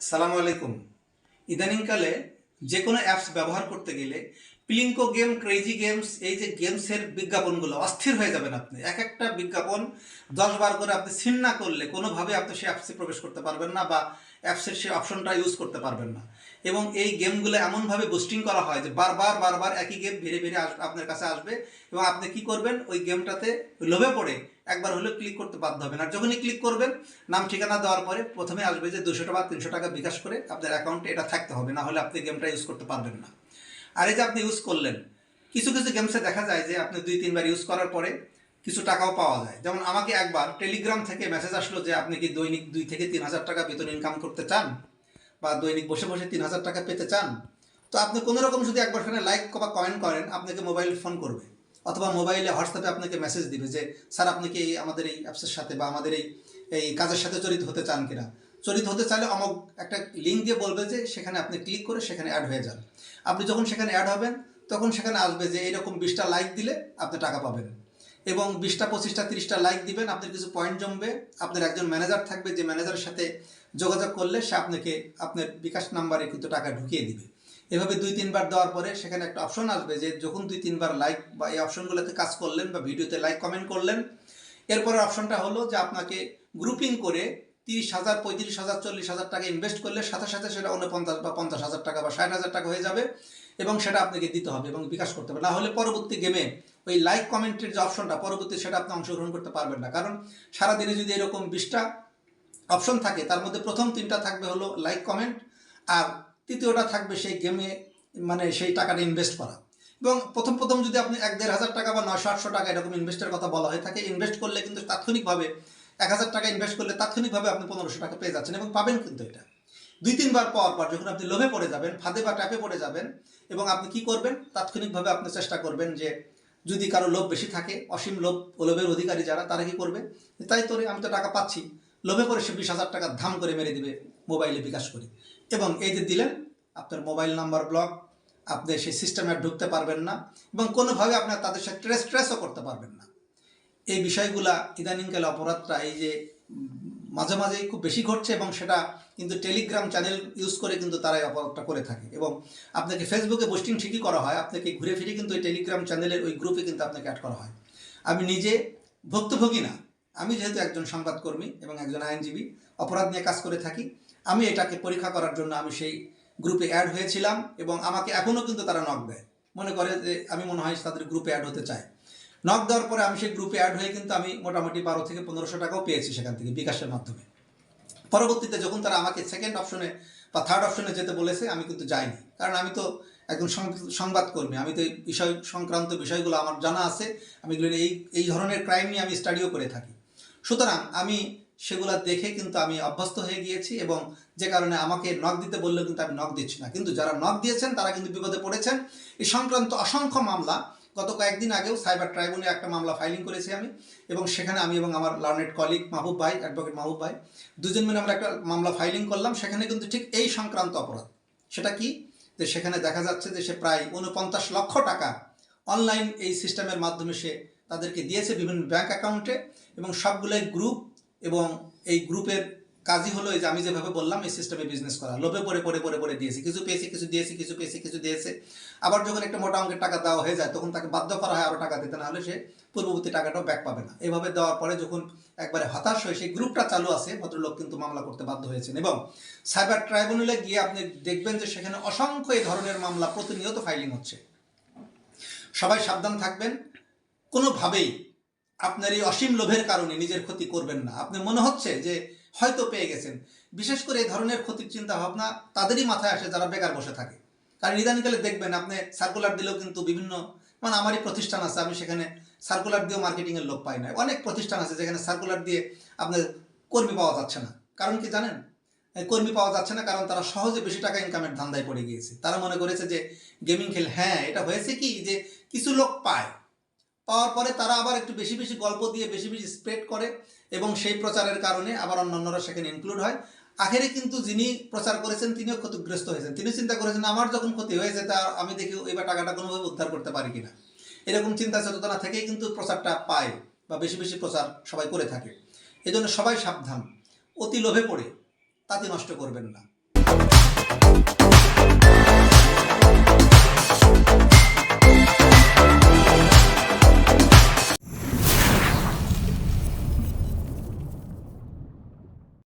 সালাম আলাইকুম। ইদানিংকালে যে কোনো অ্যাপস ব্যবহার করতে গেলে পিলিঙ্কো গেম, ক্রেজি গেমস, এই যে গেমসের বিজ্ঞাপনগুলো অস্থির হয়ে যাবেন আপনি। এক একটা বিজ্ঞাপন দশ বার করে আপনি সিন না করলে কোনোভাবে আপনি সেই অ্যাপসে প্রবেশ করতে পারবেন না বা অ্যাপসের সেই অপশনটা ইউজ করতে পারবেন না। এবং এই গেমগুলো এমনভাবে বুস্টিং করা হয় যে বারবার বারবার একই গেম বেড়ে আস, আপনার কাছে আসবে এবং আপনি কি করবেন? ওই গেমটাতে লোভে পড়ে একবার হলেও ক্লিক করতে বাধ্য হবেন। আর যখনই ক্লিক করবেন, নাম, ঠিকানা দেওয়ার পরে প্রথমে আসবে যে দুশো টাকা, তিনশো টাকা বিকাশ করে আপনার অ্যাকাউন্টে এটা থাকতে হবে, না হলে আপনি গেমটা ইউজ করতে পারবেন না। আর এই যে আপনি ইউজ করলেন, কিছু কিছু গেমসে দেখা যায় যে আপনি দুই, তিনবার ইউজ করার পরে কিছু টাকাও পাওয়া যায়। যেমন আমাকে একবার টেলিগ্রাম থেকে মেসেজ আসলো যে আপনি কি দৈনিক দুই থেকে তিন হাজার টাকা বেতন ইনকাম করতে চান? বা দৈনিক বসে বসে তিন হাজার টাকা পেতে চান, তো আপনি কোনো রকম যদি একবার সেখানে লাইক বা কমেন্ট করেন, আপনাকে মোবাইল ফোন করবে। অথবা মোবাইলে হোয়াটসঅ্যাপে আপনাকে মেসেজ দিবে যে, স্যার, আপনি কি আমাদের এই অ্যাপসের সাথে বা আমাদের এই এই কাজের সাথে জড়িত হতে চান কিনা? জড়িত হতে চাইলে অমক একটা লিঙ্ক দিয়ে বলবে যে, সেখানে আপনি ক্লিক করে সেখানে অ্যাড হয়ে যান। আপনি যখন সেখানে অ্যাড হবেন, তখন সেখানে আসবে যে এইরকম বিশটা লাইক দিলে আপনি টাকা পাবেন। এবং বিশটা পঁচিশটা তিরিশটা লাইক দিবেন, আপনার কিছু পয়েন্ট জমবে, আপনার একজন ম্যানেজার থাকবে যে ম্যানেজারের সাথে যোগাযোগ করলে সে আপনাকে, আপনার বিকাশ নাম্বারে কিন্তু টাকা ঢুকিয়ে দিবে। এভাবে দুই, তিনবার দেওয়ার পরে সেখানে একটা অপশন আসবে যে যখন দুই, তিনবার লাইক বা এই অপশনগুলোতে কাজ করলেন বা ভিডিওতে লাইক কমেন্ট করলেন এরপরে অপশনটা হলো যে আপনাকে গ্রুপিং করে তিরিশ হাজার, পঁয়ত্রিশ হাজার, চল্লিশ হাজার টাকা ইনভেস্ট করলে সাথে সাথে সেটা উনপঞ্চাশ বা পঞ্চাশ হাজার টাকা বা ষাট হাজার টাকা হয়ে যাবে এবং সেটা আপনাকে দিতে হবে এবং বিকাশ করতে হবে। না হলে পরবর্তী গেমে ওই লাইক কমেন্টের যে অপশনটা, পরবর্তী সেটা আপনি অংশগ্রহণ করতে পারবেন না। কারণ সারাদিনে যদি এরকম বিশটা অপশন থাকে। তার মধ্যে প্রথম তিনটা থাকবে হলো লাইক কমেন্ট আর তৃতীয়টা থাকবে সেই গেমে মানে সেই টাকাটা ইনভেস্ট করা। এবং প্রথম প্রথম যদি আপনি এক দেড় হাজার টাকা বা নয়শো, আটশো টাকা এরকম ইনভেস্টের কথা বলা হয়ে থাকে ইনভেস্ট করলে কিন্তু তাৎক্ষণিকভাবে এক হাজার টাকা ইনভেস্ট করলে তাৎক্ষণিকভাবে আপনি পনেরোশো টাকা পেয়ে যাচ্ছেন এবং পাবেন কিন্তু এটা। দুই, তিনবার পর পর যখন আপনি লোভে পড়ে যাবেন, ফাঁদে বা ট্যাপে পড়ে যাবেন এবং আপনি কি করবেন? তাৎক্ষণিকভাবে আপনি চেষ্টা করবেন যে যদি কারও লোভ বেশি থাকে, অসীম লোভ, লোভের অধিকারী যারা, তারা কি করবে? তাই তোরে, আমি তো টাকা পাচ্ছি। লোভে পরে সে বিশ হাজার টাকা ধাম করে মেরে দিবে মোবাইলে বিকাশ করে। এবং এই যে দিলেন, আপনার মোবাইল নাম্বার ব্লক, আপনি সেই সিস্টেমে ঢুকতে পারবেন না এবং কোনোভাবে আপনার তাদের সাথে ট্রেস ট্রেসও করতে পারবেন না। এই বিষয়গুলা ইদানিংকালে অপরাধটা এই যে মাঝে মাঝেই খুব বেশি ঘটছে এবং সেটা কিন্তু টেলিগ্রাম চ্যানেল ইউজ করে কিন্তু তারাই অপরাধটা করে থাকে। এবং আপনাকে ফেসবুকে পোস্টিং ঠিকই করা হয়, আপনাকে ঘুরে ফিরে কিন্তু ওই টেলিগ্রাম চ্যানেলের ওই গ্রুপে কিন্তু আপনাকে অ্যাড করা হয়। আমি নিজে ভুক্তভোগী না আমি যেহেতু একজন সংবাদকর্মী এবং একজন আইনজীবী, অপরাধ নিয়ে কাজ করে থাকি, আমি এটাকে পরীক্ষা করার জন্য আমি সেই গ্রুপে অ্যাড হয়েছিলাম এবং আমাকে এখনও কিন্তু তারা নক দেয়। মনে করে যে আমি মনে হয় তাদের গ্রুপে অ্যাড হতে চাই। নক দেওয়ার পরে আমি সেই গ্রুপে অ্যাড হয়ে কিন্তু আমি মোটামুটি বারো থেকে পনেরোশো টাকাও পেয়েছি সেখান থেকে বিকাশের মাধ্যমে। পরবর্তীতে যখন তারা আমাকে সেকেন্ড অপশনে বা থার্ড অপশনে যেতে বলেছে, আমি কিন্তু যাইনি। কারণ আমি তো একজন সংবাদকর্মী, আমি তো এই বিষয়, সংক্রান্ত বিষয়গুলো আমার জানা আছে। আমি এই এই ধরনের ক্রাইম নিয়ে আমি স্টাডিও করে থাকি। সুতরাং আমি সেগুলা দেখে কিন্তু আমি অভ্যস্ত হয়ে গিয়েছি এবং যে কারণে আমাকে নখ দিতে বললেও কিন্তু আমি নখ দিচ্ছি না। কিন্তু যারা নখ দিয়েছেন, তারা কিন্তু বিপদে পড়েছেন। এই সংক্রান্ত অসংখ্য মামলা, গত কয়েকদিন আগেও সাইবার ট্রাইব্যুনালে একটা মামলা ফাইলিং করেছি আমি এবং সেখানে আমি এবং আমার লার্নেড কলিগ মাহবুব ভাই অ্যাডভোকেট মাহবুব ভাই, দুজন মিলে আমরা একটা মামলা ফাইলিং করলাম। সেখানে কিন্তু ঠিক এই সংক্রান্ত অপরাধ। সেটা কি? যে সেখানে দেখা যাচ্ছে যে সে প্রায় উনপঞ্চাশ লক্ষ টাকা অনলাইন এই সিস্টেমের মাধ্যমে সে তাদেরকে দিয়েছে বিভিন্ন ব্যাংক অ্যাকাউন্টে এবং সবগুলোই গ্রুপ এবং এই গ্রুপের কাজই হলো যে আমি যেভাবে বললাম, এই সিস্টেমে বিজনেস করা। লোভে পরে পরে পরে পরে দিয়েছি। কিছু পেয়েছি, কিছু দিয়েছি, কিছু পেয়েছি, কিছু দিয়েছে। আবার যখন একটা মোটা অঙ্কের টাকা দেওয়া হয়ে যায়, তখন তাকে বাধ্য করা হয় আরও টাকা দিতে না হলে সে পূর্ববর্তী টাকাটাও ব্যাক পাবে না। এভাবে দেওয়ার পরে যখন একবারে হতাশ হয়ে সেই গ্রুপটা চালু আছে, ভদ্রলোক কিন্তু মামলা করতে বাধ্য হয়েছেন। এবং সাইবার ট্রাইব্যুনালে গিয়ে আপনি দেখবেন যে সেখানে অসংখ্য এই ধরনের মামলা প্রতিনিয়ত ফাইলিং হচ্ছে। সবাই সাবধান থাকবেন। কোনোভাবেই আপনার এই অসীম লোভের কারণে নিজের ক্ষতি করবেন না। আপনি মনে হচ্ছে যে হয়তো পেয়ে গেছেন। বিশেষ করে এই ধরনের ক্ষতির চিন্তা ভাবনা তাদেরই মাথায় আসে যারা বেকার বসে থাকে। কারণ ইদানিকালে দেখবেন আপনি সার্কুলার দিলেও কিন্তু বিভিন্ন মানে আমারই প্রতিষ্ঠান আছে, আমি সেখানে সার্কুলার দিয়েও মার্কেটিংয়ের লোক পাই না। অনেক প্রতিষ্ঠান আছে যেখানে সার্কুলার দিয়ে আপনার কর্মী পাওয়া যাচ্ছে না। কারণ কি জানেন? কর্মী পাওয়া যাচ্ছে না কারণ তারা সহজে বেশি টাকা ইনকামের ধান্দায় পড়ে গিয়েছে। তারা মনে করেছে যে গেমিং খেল হ্যাঁ এটা হয়েছে কি? যে কিছু লোক পায় পাওয়ার পরে তারা আবার একটু বেশি বেশি গল্প দিয়ে বেশি বেশি স্প্রেড করে এবং সেই প্রচারের কারণে আবার অন্যান্যরা সেখানে ইনক্লুড হয়। আখেরে কিন্তু যিনি প্রচার করেছেন, তিনিও ক্ষতিগ্রস্ত হয়েছেন। তিনি চিন্তা করেছেন, আমার যখন ক্ষতি হয়েছে, তা আমি দেখি এবার টাকাটা কোনোভাবে উদ্ধার করতে পারি কিনা? এরকম চিন্তা চেতনা থেকেই কিন্তু প্রচারটা পায় বা বেশি বেশি প্রচার সবাই করে থাকে। এই জন্য সবাই সাবধান। অতি লোভে পড়ে, তাতে নষ্ট করবেন না।